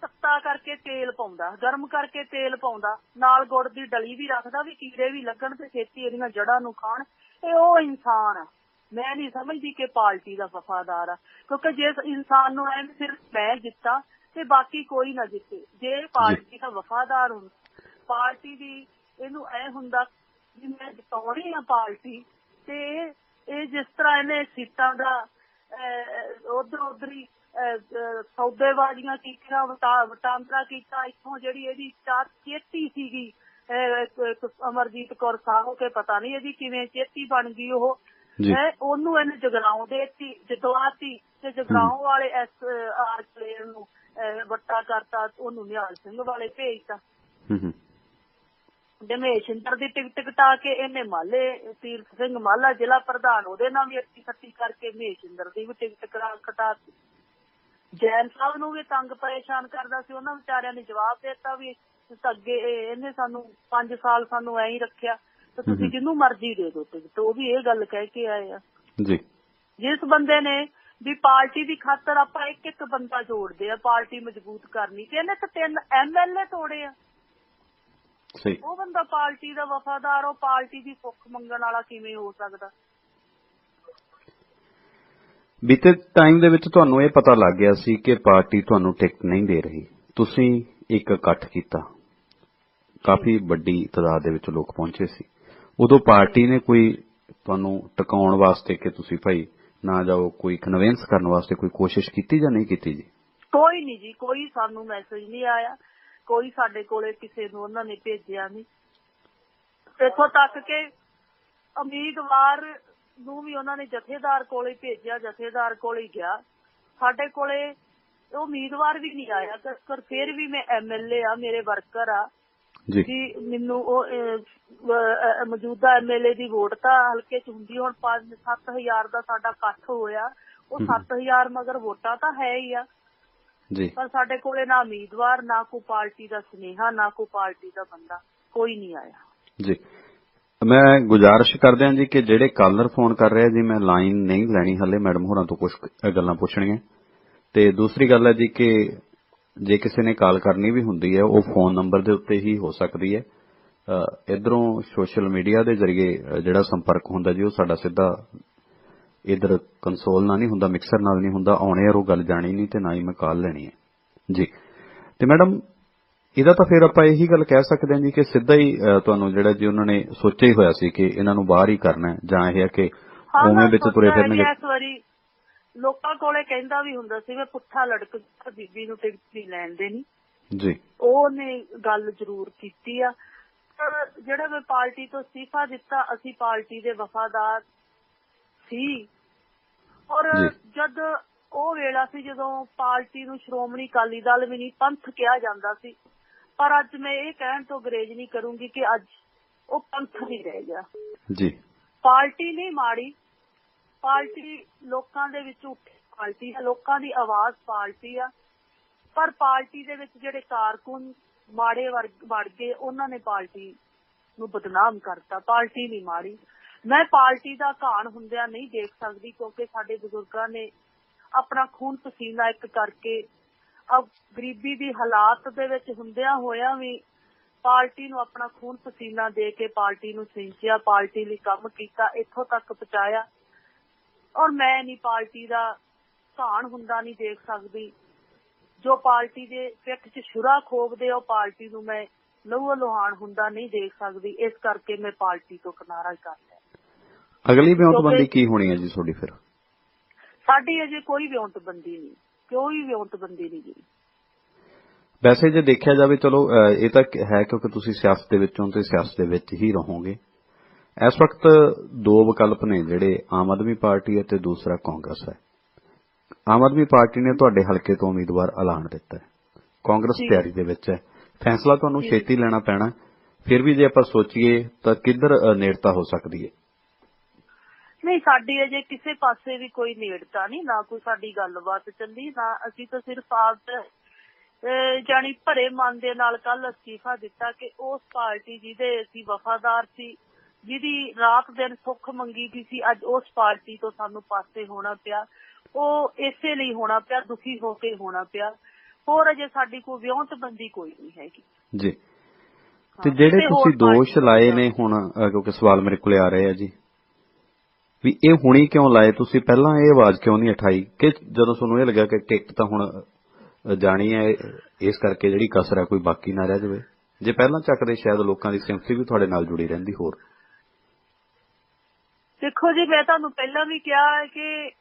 ਤੱਤਾ ਕਰਕੇ ਤੇਲ ਪਾਉਂਦਾ ਗਰਮ ਕਰਕੇ ਤੇਲ ਪਾਉਂਦਾ ਨਾਲ ਗੁੜ ਦੀ ਡਲੀ ਵੀ ਰੱਖਦਾ ਵੀ ਕੀੜੇ ਵੀ ਲੱਗਣ ਤੇ ਛੇਤੀ ਇਹਦੀਆਂ ਜੜਾਂ ਨੂੰ ਖਾਣ। ਇਹ ਉਹ ਇਨਸਾਨ ਆ। ਮੈਂ ਨਹੀਂ ਸਮਝਦੀ ਕਿ ਪਾਰਟੀ ਦਾ ਵਫਾਦਾਰ ਆ ਕਿਉਂਕਿ ਜੇ ਇਨਸਾਨ ਨੂੰ ਐਵੇਂ ਸਿਰਫ ਮੈਂ ਜਿੱਤਾ ਤੇ ਬਾਕੀ ਕੋਈ ਨਾ ਜਿੱਤੇ ਜੇ ਪਾਰਟੀ ਦਾ ਵਫਾਦਾਰ ਹੁੰਦਾ ਪਾਰਟੀ ਦੀ ਇਹਨੂੰ ਐ ਹੁੰਦਾ ਵੀ ਮੈਂ ਜਿਤਾਉਣੀ ਆ ਪਾਰਟੀ ਤੇ ਇਹ ਜਿਸ ਤਰ੍ਹਾਂ ਇਹਨੇ ਸੀਟਾਂ ਦਾ ਉਧਰ ਉਧਰੀ ਸੌਦੇਬਾਜ਼ੀਆਂ ਕੀਤੀਆਂ ਵਟਾ- ਵਟਾਂਦਰਾ ਕੀਤਾ ਇੱਥੋਂ ਜਿਹੜੀ ਇਹਦੀ ਚਾਰ ਚੇਤੀ ਸੀਗੀ ਅਮਰਜੀਤ ਕੌਰ ਸਾਹਿਬ ਕੇ ਪਤਾ ਨਹੀਂ ਇਹਦੀ ਕਿਵੇਂ ਚੇਤੀ ਬਣ ਗਈ ਉਹ। ਹੈਂ, ਉਹਨੂੰ ਇਹਨੇ ਜਗਰਾਉਂ ਦੇਤੀ ਜਦਵਾਤੀ ਤੇ ਜਗਰਾਉਂ ਵਾਲੇ ਐਸ ਆਰ ਪਲੇਅਰ ਨੂੰ ਵੱਟਾ ਕਰਤਾ ਉਹਨੂੰ ਨਿਹਾਲ ਸਿੰਘ ਵਾਲੇ ਭੇਜਤਾ। ਹੂੰ ਹੂੰ। ਦਮੇਸ਼ਿੰਦਰ ਦੀ ਟਿਕਟ ਕਟਾ ਕੇ ਇਹਨੇ ਮਾਲੇ ਤੀਰਥ ਸਿੰਘ ਮਾਲਾ ਜ਼ਿਲ੍ਹਾ ਪ੍ਰਧਾਨ ਉਹਦੇ ਨਾਲ ਵੀ ਅੱਤੀ ਖੱਤੀ ਕਰਕੇ ਮਹੇਸ਼ਿੰਦਰ ਦੀ ਵੀ ਟਿਕਟ ਕਰਾ ਕਟਾਤੀ ਜੈਨ ਸਾਹਿਬ ਨੂੰ ਵੀ ਤੰਗ ਪਰੇਸ਼ਾਨ ਕਰਦਾ ਸੀ ਉਹਨਾਂ ਵਿਚਾਰਿਆਂ ਨੇ ਜਵਾਬ ਦਿੱਤਾ ਵੀ ਅੱਗੇ ਇਹ- ਇਹਨੇ ਸਾਨੂੰ 5 ਸਾਲ ਸਾਨੂੰ ਐਂ ਹੀ ਰੱਖਿਆ। ਤੇ। ਤੁਸੀਂ ਜਿਹਨੂੰ ਮਰਜ਼ੀ ਦੇ ਦਿਓ ਟਿਕਟ ਉਹ ਵੀ ਇਹ ਗੱਲ ਕਹਿ ਕੇ ਆਏ ਆ। ਜੀ। ਜਿਸ ਬੰਦੇ ਨੇ ਵੀ ਪਾਰਟੀ ਦੀ ਖਾਤਰ ਆਪਾਂ ਇੱਕ ਇੱਕ ਬੰਦਾ ਜੋੜਦੇ ਆ ਪਾਰਟੀ ਮਜ਼ਬੂਤ ਕਰਨੀ ਤੇ ਇਹਨੇ ਤਾਂ ਤਿੰਨ ਐਮਐਲਏ ਤੋੜੇ ਆ। ਸਹੀ। ਉਹ ਬੰਦਾ ਪਾਰਟੀ ਦਾ ਵਫਾਦਾਰ ਉਹ ਪਾਰਟੀ ਦੀ ਸੁੱਖ ਮੰਗਣ ਵਾਲਾ ਕਿਵੇਂ ਹੋ ਸਕਦਾ? ਬੀਤੇ ਟਾਈਮ ਦੇ ਵਿੱਚ ਤੁਹਾਨੂੰ ਇਹ ਪਤਾ ਲੱਗ ਗਿਆ ਸੀ ਕਿ ਪਾਰਟੀ ਤੁਹਾਨੂੰ ਟਿਕਟ ਨਹੀਂ ਦੇ ਰਹੀ। ਤੁਸੀਂ ਇੱਕ ਇਕੱਠ ਕੀਤਾ। ਕਾਫੀ ਵੱਡੀ ਤਾਦਾਦ ਦੇ ਵਿੱਚ ਲੋਕ ਪਹੁੰਚੇ ਸੀ। ਉਦੋਂ ਪਾਰਟੀ ਨੇ ਕੋਈ ਤੁਹਾਨੂੰ ਟਿਕਾਉਣ ਵਾਸਤੇ ਕਿ ਤੁਸੀਂ ਭਾਈ ਨਾ ਜਾਓ, ਕੋਈ ਕਨਵਿੰਸ ਕਰਨ ਵਾਸਤੇ ਕੋਈ ਕੋਸ਼ਿਸ਼ ਕੀਤੀ ਜਾਂ ਨਹੀਂ ਕੀਤੀ ਜੀ? ਕੋਈ ਨਹੀਂ ਜੀ, ਕੋਈ ਸਾਨੂੰ ਮੈਸੇਜ ਨਹੀਂ ਆਇਆ। ਕੋਈ ਸਾਡੇ ਕੋਲੇ ਕਿਸੇ ਨੂੰ ਉਹਨਾਂ ਨੇ ਭੇਜਿਆ ਨਹੀਂ। ਇੱਥੋਂ ਤੱਕ ਕਿ ਉਮੀਦਵਾਰ ਨੂੰ ਵੀ ਉਹਨਾਂ ਨੇ ਜਥੇਦਾਰ ਕੋਲੇ ਭੇਜਿਆ, ਜਥੇਦਾਰ ਕੋਲੇ ਗਿਆ। ਸਾਡੇ ਕੋਲੇ ਉਮੀਦਵਾਰ ਵੀ ਨਹੀਂ ਆਇਆ ਪਰ ਫਿਰ ਵੀ ਮੈਂ ਐਮਐਲਏ ਆ, ਮੇਰੇ ਵਰਕਰ ਆ। ਜੀ। ਮੈਨੂੰ ਉਹ ਮੌਜੂਦਾ ਐਮਐਲਏ ਦੀ ਵੋਟ ਤਾਂ ਹਲਕੇ ਚ ਹੁੰਦੀ ਹੁਣ 5-7000 ਦਾ ਸਾਡਾ ਇਕੱਠ ਹੋਇਆ। ਉਹ ਹਮ। 7000 ਮਗਰ ਵੋਟਾਂ ਤਾਂ ਹੈ ਹੀ ਆ। ਜੀ। ਪਰ ਸਾਡੇ ਕੋਲੇ ਨਾ ਉਮੀਦਵਾਰ ਨਾ ਕੋਈ ਪਾਰਟੀ ਦਾ ਸੁਨੇਹਾ ਨਾ ਕੋਈ ਪਾਰਟੀ ਦਾ ਬੰਦਾ ਕੋਈ ਨਹੀਂ ਆਇਆ। ਜੀ। ਮੈਂ ਗੁਜ਼ਾਰਿਸ਼ ਕਰਦਿਆਂ ਜੀ ਕਿ ਜਿਹੜੇ ਕਾਲਰ ਫੋਨ ਕਰ ਰਹੇ ਜੀ ਮੈਂ ਲਾਈਨ ਨਹੀਂ ਲੈਣੀ ਹੱਲੇ ਮੈਡਮ ਹੋਰਾਂ ਤੋਂ ਕੁਝ ਗੱਲਾਂ ਪੁੱਛਣੀਆਂ ਤੇ ਦੂਸਰੀ ਗੱਲ ਹੈ ਜੀ ਕਿ ਜੇ ਕਿਸੇ ਨੇ ਕਾਲ ਕਰਨੀ ਵੀ ਹੁੰਦੀ ਹੈ ਉਹ ਫੋਨ ਨੰਬਰ ਦੇ ਉੱਤੇ ਹੀ ਹੋ ਸਕਦੀ ਹੈ। ਇਧਰੋਂ ਸੋਸ਼ਲ ਮੀਡੀਆ ਦੇ ਜ਼ਰੀਏ ਜਿਹੜਾ ਸੰਪਰਕ ਹੁੰਦਾ ਜੀ ਉਹ ਸਾਡਾ ਸਿੱਧਾ ਇਧਰ ਕੰਸੋਲ ਨਾਲ ਨਹੀਂ ਹੁੰਦਾ ਮਿਕਸਰ ਨਾਲ ਨਹੀਂ ਹੁੰਦਾ 에ਅਰ ਉਹ ਗੱਲ ਜਾਣੀ ਨਹੀਂ ਤੇ ਨਾ ਹੀ ਮੈਂ ਕਾਲ ਲੈਣੀ ਹੈ। ਜੀ। ਤੇ ਮੈਡਮ ਇਹਦਾ ਤਾਂ ਫਿਰ ਆਪਾਂ ਇਹੀ ਗੱਲ ਕਹਿ ਸਕਦੇ ਹਾਂ ਜੀ ਕਿ ਸਿੱਧਾ ਹੀ ਤੁਹਾਨੂੰ ਜਿਹੜਾ ਜੀ ਉਹਨਾਂ ਨੇ ਸੋਚਿਆ ਹੀ ਹੋਇਆ ਸੀ ਕਿ ਇਹਨਾਂ ਨੂੰ ਬਾਹਰ ਹੀ ਕਰਨਾ ਹੈ ਜਾਂ ਇਹ ਹੈ ਕਿ ਉਵੇਂ ਵਿੱਚ ਤੁਰੇ ਫਿਰਨਗੇ। ਕਿ ਇਸ ਵਾਰੀ ਲੋਕਾਂ ਕੋਲੇ ਕਹਿੰਦਾ ਵੀ ਹੁੰਦਾ ਸੀ ਮੈਂ ਪੁੱਠਾ ਲੜਕ ਬੀਬੀ ਨੂੰ ਟਿਕਟ ਨਹੀਂ ਲੈਣ ਦੇਣੀ ਜੀ। ਉਹਨੇ ਗੱਲ ਜ਼ਰੂਰ ਕੀਤੀ ਆ। ਪਰ ਜਿਹੜਾ ਮੈਂ ਪਾਰਟੀ ਤੋਂ ਅਸਤੀਫਾ ਦਿੱਤਾ ਅਸੀਂ ਪਾਰਟੀ ਦੇ ਵਫਾਦਾਰ ਸੀ। ਔਰ। ਜਦ ਉਹ ਵੇਲਾ ਸੀ ਜਦੋਂ ਪਾਰਟੀ ਨੂੰ ਸ਼੍ਰੋਮਣੀ ਅਕਾਲੀ ਦਲ ਵੀ ਨਹੀਂ ਪੰਥ ਕਿਹਾ ਜਾਂਦਾ ਸੀ। ਪਰ ਅੱਜ ਮੈਂ ਇਹ ਕਹਿਣ ਤੋਂ ਗਰੇਜ ਨਹੀਂ ਕਰੂੰਗੀ ਕਿ ਅੱਜ ਉਹ ਪੰਥ ਨਹੀਂ ਰਹਿ ਗਿਆ। ਜੀ। ਪਾਰਟੀ ਨਹੀਂ ਮਾੜੀ ਪਾਰਟੀ ਲੋਕਾਂ ਦੇ ਵਿੱਚ ਉੱਠੀ ਪਾਰਟੀ ਹੈ ਲੋਕਾਂ ਦੀ ਆਵਾਜ਼ ਪਾਰਟੀ ਆ। ਪਰ ਪਾਰਟੀ ਦੇ ਵਿੱਚ ਜਿਹੜੇ ਕਾਰਕੁਨ ਮਾੜੇ ਵਰਗ, ਵੜ ਗਏ, ਉਹਨਾਂ ਨੇ ਪਾਰਟੀ ਨੂੰ ਬਦਨਾਮ ਕਰਤਾ, ਪਾਰਟੀ ਨਹੀਂ ਮਾੜੀ ਮੈਂ ਪਾਰਟੀ ਦਾ ਘਾਣ ਹੁੰਦਿਆਂ ਨਹੀਂ ਦੇਖ ਸਕਦੀ ਕਿਉਂਕਿ ਸਾਡੇ ਬਜ਼ੁਰਗਾਂ ਨੇ ਆਪਣਾ ਖੂਨ ਪਸੀਨਾ ਇੱਕ ਕਰਕੇ ਅਬ ਗਰੀਬੀ ਦੀ ਹਾਲਾਤ ਦੇ ਵਿੱਚ ਹੁੰਦਿਆਂ ਹੋਇਆਂ ਵੀ ਪਾਰਟੀ ਨੂੰ ਆਪਣਾ ਖੂਨ ਪਸੀਨਾ ਦੇ ਕੇ ਪਾਰਟੀ ਨੂੰ ਸਿੰਚਿਆ ਪਾਰਟੀ ਲਈ ਕੰਮ ਕੀਤਾ, ਇੱਥੋਂ ਤੱਕ ਪਹੁੰਚਾਇਆ। ਔਰ ਮੈਂ ਨਹੀਂ ਪਾਰਟੀ ਦਾ ਘਾਣ ਹੁੰਦਾ ਨਹੀਂ ਦੇਖ ਸਕਦੀ। ਜੋ ਪਾਰਟੀ ਦੇ ਪਿੱਠ 'ਚ ਛੁਰਾ ਖੋਬਦੇ ਉਹ ਪਾਰਟੀ ਨੂੰ ਮੈਂ ਲਹੂ ਲੋਹਾਨ ਹੁੰਦਾ ਨਹੀਂ ਦੇਖ ਸਕਦੀ। ਇਸ ਕਰਕੇ ਮੈਂ ਪਾਰਟੀ ਤੋਂ ਕਿਨਾਰਾ ਕਰ ਲਿਆ। ਅਗਲੀ ਵਿਉਂਤਬੰਦੀ ਕੀ ਹੋਣੀ ਹੈ ਜੀ ਤੁਹਾਡੀ ਫਿਰ? ਸਾਡੀ ਅਜੇ ਕੋਈ ਵਿਉਂਤਬੰਦੀ ਨਹੀਂ। ਕੋਈ ਵਿਉਂਤਬੰਦੀ ਨਹੀਂ ਜੀ। ਵੈਸੇ ਜੇ ਦੇਖਿਆ ਜਾਵੇ ਚਲੋ ਇਹ ਤਾਂ ਹੈ ਕਿਉਂਕਿ ਤੁਸੀਂ ਸਿਆਸਤ ਦੇ ਵਿੱਚੋਂ ਤੇ ਸਿਆਸਤ ਦੇ ਵਿੱਚ ਹੀ ਰਹੋਗੇ। ਇਸ ਵਕਤ ਦੋ ਵਿਕਲਪ ਨੇ ਜਿਹੜੇ ਆਮ ਆਦਮੀ ਪਾਰਟੀ ਹੈ ਤੇ ਦੂਸਰਾ ਕਾਂਗਰਸ ਹੈ। ਆਮ ਆਦਮੀ ਪਾਰਟੀ ਨੇ ਤੁਹਾਡੇ ਹਲਕੇ ਤੋਂ ਉਮੀਦਵਾਰ ਐਲਾਨ ਦਿੱਤਾ ਹੈ। ਕਾਂਗਰਸ। ਤਿਆਰੀ ਦੇ ਵਿੱਚ ਹੈ। ਫੈਸਲਾ ਤੁਹਾਨੂੰ। ਛੇਤੀ ਲੈਣਾ ਪੈਣਾ ਫਿਰ ਵੀ ਜੇ ਆਪਾਂ ਸੋਚੀਏ ਤਾਂ ਕਿੱਧਰ ਨੇੜਤਾ ਹੋ ਸਕਦੀ ਹੈ? ਨਹੀਂ ਸਾਡੀ ਅਜੇ ਕਿਸੇ ਪਾਸੇ ਵੀ ਕੋਈ ਨੇੜਤਾ ਨਹੀਂ ਨਾ ਕੋਈ ਸਾਡੀ ਗੱਲਬਾਤ ਚੱਲੀ ਨਾ ਅਸੀਂ ਤਾਂ ਸਿਰਫ ਆਪ ਜਾਣੀ ਭਰੇ ਮਨ ਦੇ ਨਾਲ ਕੱਲ ਅਸਤੀਫਾ ਦਿੱਤਾ ਕਿ ਉਸ ਪਾਰਟੀ ਜਿਹਦੇ ਅਸੀਂ ਵਫਾਦਾਰ ਸੀ ਜਿਹਦੀ ਰਾਤ ਦਿਨ ਸੁੱਖ ਮੰਗੀ ਗਈ ਸੀ ਅੱਜ ਉਸ ਪਾਰਟੀ ਤੋਂ ਸਾਨੂੰ ਪਾਸੇ ਹੋਣਾ ਪਿਆ। ਉਹ ਇਸੇ ਲਈ ਹੋਣਾ ਪਿਆ ਦੁਖੀ ਹੋ ਕੇ ਹੋਣਾ ਪਿਆ। ਹੋਰ ਅਜੇ ਸਾਡੀ ਕੋਈ ਵਿਉਂਤਬੰਦੀ ਕੋਈ ਨਹੀਂ ਹੈਗੀ। ਜੀ। ਤੇ ਜਿਹੜੇ ਤੁਸੀਂ ਦੋਸ਼ ਲਾਏ ਦਾ- ਨੇ ਹੁਣ ਕਿਉਂਕਿ ਸਵਾਲ ਮੇਰੇ ਕੋਲੇ ਆ ਰਹੇ ਆ ਜੀ। ਵੀ ਇਹ ਹੁਣੀ ਕਿਉਂ ਲਾਏ? ਤੁਸੀਂ ਪਹਿਲਾਂ ਇਹ ਆਵਾਜ਼ ਕਿਉਂ ਨਹੀਂ ਉਠਾਈ? ਕਿ ਜਦੋਂ ਤੁਹਾਨੂੰ ਇਹ ਲੱਗਾ ਕਿ ਟਿਕਟ ਤਾਂ ਹੁਣ ਜਾਣੀ ਹੈ ਇਸ ਕਰਕੇ ਜਿਹੜੀ ਕਸਰ ਹੈ ਕੋਈ ਬਾਕੀ ਨਾ ਰਹਿ ਜਾਵੇ। ਜੇ ਪਹਿਲਾਂ ਚੱਕਦੇ ਸ਼ਾਇਦ ਲੋਕਾਂ ਦੀ ਸਿੰਪਥੀ ਵੀ ਤੁਹਾਡੇ ਨਾਲ ਜੁੜੀ ਰਹਿੰਦੀ ਹੋਰ। ਦੇਖੋ ਜੀ ਮੈਂ ਤੁਹਾਨੂੰ ਪਹਿਲਾਂ ਵੀ ਕਿਹਾ ਹੈ ਕਿ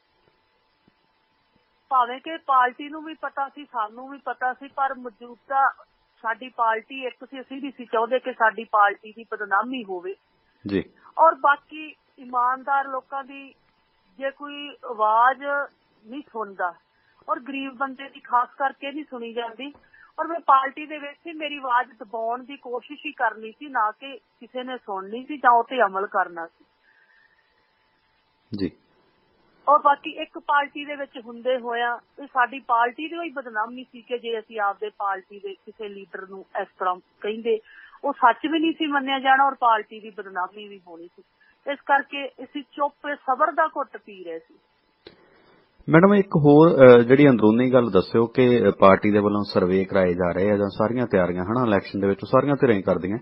ਭਾਵੇਂ ਕਿ ਪਾਰਟੀ ਨੂੰ ਵੀ ਪਤਾ ਸੀ ਸਾਨੂੰ ਵੀ ਪਤਾ ਸੀ ਪਰ ਮੌਜੂਦਾ ਸਾਡੀ ਪਾਰਟੀ ਇੱਕ ਸੀ ਅਸੀਂ ਵੀ ਸੀ ਚਾਹੁੰਦੇ ਕਿ ਸਾਡੀ ਪਾਰਟੀ ਦੀ ਬਦਨਾਮੀ ਹੋਵੇ। ਜੀ। ਔਰ ਬਾਕੀ ਇਮਾਨਦਾਰ ਲੋਕਾਂ ਦੀ ਜੇ ਕੋਈ ਆਵਾਜ਼ ਨਹੀਂ ਸੁਣਦਾ ਔਰ ਗਰੀਬ ਬੰਦੇ ਦੀ ਖਾਸ ਕਰਕੇ ਨਹੀਂ ਸੁਣੀ ਜਾਂਦੀ ਔਰ ਮੈਂ ਪਾਰਟੀ ਦੇ ਵਿੱਚ ਹੀ ਮੇਰੀ ਆਵਾਜ਼ ਦਬਾਉਣ ਦੀ ਕੋਸ਼ਿਸ਼ ਹੀ ਕਰਨੀ ਸੀ ਨਾ ਕਿ ਕਿਸੇ ਨੇ ਸੁਣਨੀ ਸੀ ਜਾਂ ਉਹ ਤੇ ਅਮਲ ਕਰਨਾ ਸੀ। ਜੀ। ਔਰ ਬਾਕੀ ਇੱਕ ਪਾਰਟੀ ਦੇ ਵਿੱਚ ਹੁੰਦੇ ਹੋਇਆ ਇਹ ਸਾਡੀ ਪਾਰਟੀ ਦੀ ਹੀ ਬਦਨਾਮੀ ਸੀ ਕਿ ਜੇ ਅਸੀਂ ਆਪਦੇ ਪਾਰਟੀ ਦੇ ਕਿਸੇ ਲੀਡਰ ਨੂੰ ਇਸ ਤਰ੍ਹਾਂ ਕਹਿੰਦੇ ਉਹ ਸੱਚ ਵੀ ਨਹੀਂ ਸੀ ਮੰਨਿਆ ਜਾਣਾ ਔਰ ਪਾਰਟੀ ਦੀ ਬਦਨਾਮੀ ਵੀ ਹੋਣੀ ਸੀ। ਇਸ ਕਰਕੇ ਅਸੀਂ ਚੁੱਪ ਸਬਰ ਦਾ ਘੁੱਟ ਪੀ ਰਹੇ ਸੀ। ਮੈਡਮ ਇੱਕ ਹੋਰ ਜਿਹੜੀ ਅੰਦਰੂਨੀ ਗੱਲ ਦੱਸਿਓ ਕਿ ਪਾਰਟੀ ਦੇ ਵੱਲੋਂ ਸਰਵੇ ਕਰਾਏ ਜਾ ਰਹੇ ਆ ਜਾਂ ਸਾਰੀਆਂ ਤਿਆਰੀਆਂ ਹਨਾ ਇਲੈਕਸ਼ਨ ਦੇ ਵਿੱਚ ਸਾਰੀਆਂ ਧਿਰਾਂ ਹੀ ਕਰਦੀਆਂ।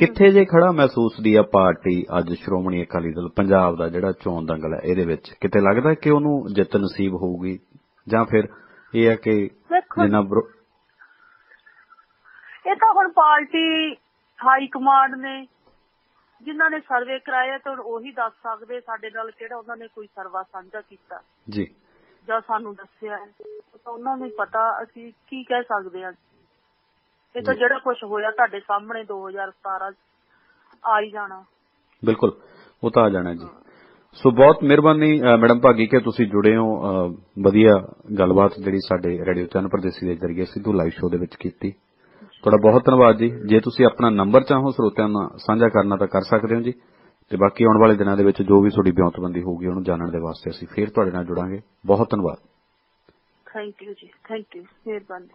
ਕਿੱਥੇ ਜੇ ਖੜਾ ਮਹਿਸੂਸ ਦੀ ਆ ਪਾਰਟੀ ਅੱਜ ਸ਼੍ਰੋਮਣੀ ਅਕਾਲੀ ਦਲ ਪੰਜਾਬ ਦਾ ਜਿਹੜਾ ਚੋਣ ਦੰਗਲ ਹੈ ਇਹਦੇ ਵਿੱਚ। ਕਿਤੇ ਲੱਗਦਾ ਕਿ ਉਹਨੂੰ ਜਿੱਤ ਨਸੀਬ ਹੋਊਗੀ? ਜਾਂ ਫਿਰ ਇਹ ਹੈ ਕਿ ਜਿੰਨਾ ਇਹ ਤਾਂ ਹੁਣ ਪਾਰਟੀ ਹਾਈ ਕਮਾਂਡ ਨੇ ਜਿਨ੍ਹਾਂ ਨੇ ਸਰਵੇ ਕਰਾਇਆ ਤਾਂ ਉਹੀ ਦੱਸ ਸਕਦੇ ਸਾਡੇ ਨਾਲ ਕਿਹੜਾ ਉਹਨਾਂ ਨੇ ਕੋਈ ਸਰਵਾ ਸਾਂਝਾ ਕੀਤਾ। ਜੀ। ਜਾਂ ਸਾਨੂੰ ਦੱਸਿਆ ਤਾਂ ਉਹਨਾਂ ਨੂੰ ਪਤਾ ਅਸੀਂ ਕੀ ਕਹਿ ਸਕਦੇ ਹਾਂ। ਇਹ ਤਾਂ। ਜਿਹੜਾ ਕੁਝ ਹੋਇਆ ਤੁਹਾਡੇ ਸਾਹਮਣੇ 2017 ਚ ਆ ਹੀ ਜਾਣਾ। ਬਿਲਕੁਲ ਉਹ ਤਾਂ ਆ ਜਾਣਾ ਜੀ। ਸੋ ਬਹੁਤ ਮਿਹਰਬਾਨੀ ਮੈਡਮ ਭਾਗੀ ਕਿ ਤੁਸੀਂ ਜੁੜੇ ਹੋ ਵਧੀਆ ਗੱਲਬਾਤ ਜਿਹੜੀ ਸਾਡੇ ਰੇਡੀਓ ਚੈਨਲ ਪ੍ਰਦੇਸੀ ਦੇ ਜ਼ਰੀਏ ਸਿੱਧੂ ਲਾਈਵ ਸ਼ੋਅ ਦੇ ਵਿੱਚ ਕੀਤੀ। ਤੁਹਾਡਾ ਬਹੁਤ ਧੰਨਵਾਦ ਜੀ। ਜੇ ਤੁਸੀਂ ਆਪਣਾ ਨੰਬਰ ਚਾਹੋ ਸਰੋਤਿਆਂ ਨਾਲ ਸਾਂਝਾ ਕਰਨਾ ਤਾਂ ਕਰ ਸਕਦੇ ਹੋ ਜੀ। ਤੇ ਬਾਕੀ ਆਉਣ ਵਾਲੇ ਦਿਨਾਂ ਦੇ ਵਿੱਚ ਜੋ ਵੀ ਤੁਹਾਡੀ ਬਿਉਂਤਬੰਦੀ ਹੋਊਗੀ ਉਹਨੂੰ ਜਾਣਨ ਦੇ ਵਾਸਤੇ ਅਸੀਂ ਫੇਰ ਤੁਹਾਡੇ ਨਾਲ ਜੁੜਾਂਗੇ। ਬਹੁਤ ਧੰਨਵਾਦ। ਥੈਂਕ ਯੂ ਜੀ ਥੈਂਕ ਯੂ ਮਿਹਰਬਾਨੀ।